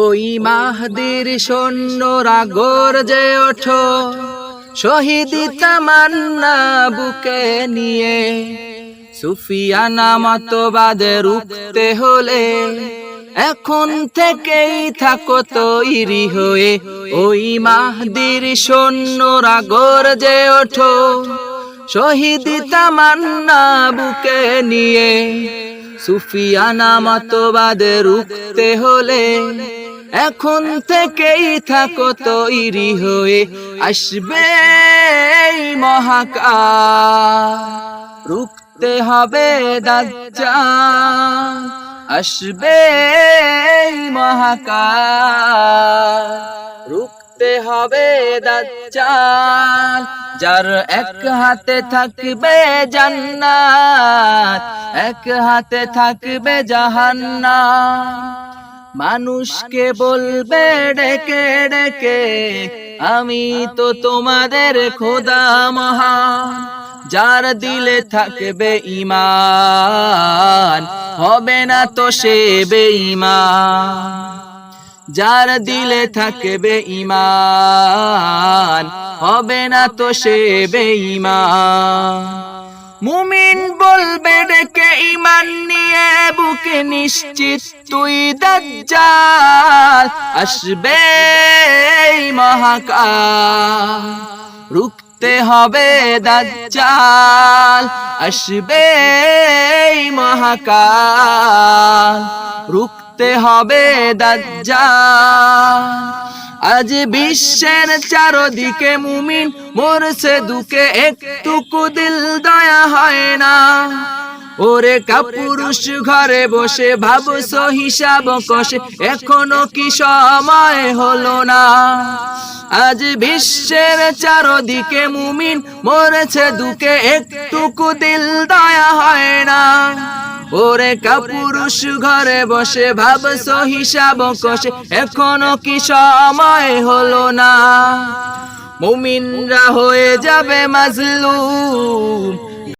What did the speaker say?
ওই মাহদির সৈন্যরা গর্জে ওঠো, শহীদ তামান্না বুকে নিয়ে, সুফিয়ানা মতবাদে রুখতে হলে, এখন থেকেই থাকো তৈরি হয়ে, ওই মাহদির সৈন্যরা গর্জে ওঠো, শহীদ তামান্না বুকে নিয়ে, সুফিয়ানা মতবাদে রুখতে হলে এখন থেকেই থাকো তৈরি হয়ে, আসবে এই মহাকাল। রুখতে হবে দাজ্জাল, আসবে এই মহাকাল। রুখতে হবে দাজ্জাল, যার এক হাতে থাকবে জান্নাত, এক হাতে থাকবে জাহান্নাম। মানুষকে বলবে ডেকে ডেকে, আমি তো তোমাদের খোদা মহান যার দিলে থাকবে ইমান হবে না তো সে বেঈমান। যার দিলে থাকবে ইমান হবে না তো সে বেঈমান। মুমিন বলবে, ডেকে ইমান নিয়ে বুকে নিশ্চিত, তুই দাজ্জাল, আসবে মহাকাল। রুখতে হবে দাজ্জাল, আসবে মহাকাল। রুখতে হবে দাজ্জাল। আজ বিশ্বের চারদিকে মুমিন, মরছে দুকে একটুকু দিল দয়া হয় না। ওরে কাপুরুষ ঘরে বসে ভাবছ হিসাব কষে। এখনও কি সময় হলো না। আজ বিশ্বের চারদিকে মুমিন, মরেছে দুকে একটুকু দিল দয়া হয় না। ওরে কাপুরুষ ঘরে বসে ভাবছ হিসাব কষে। এখনও কি সময় হলো না। মুমিনরা হয়ে যাবে মাজলুম।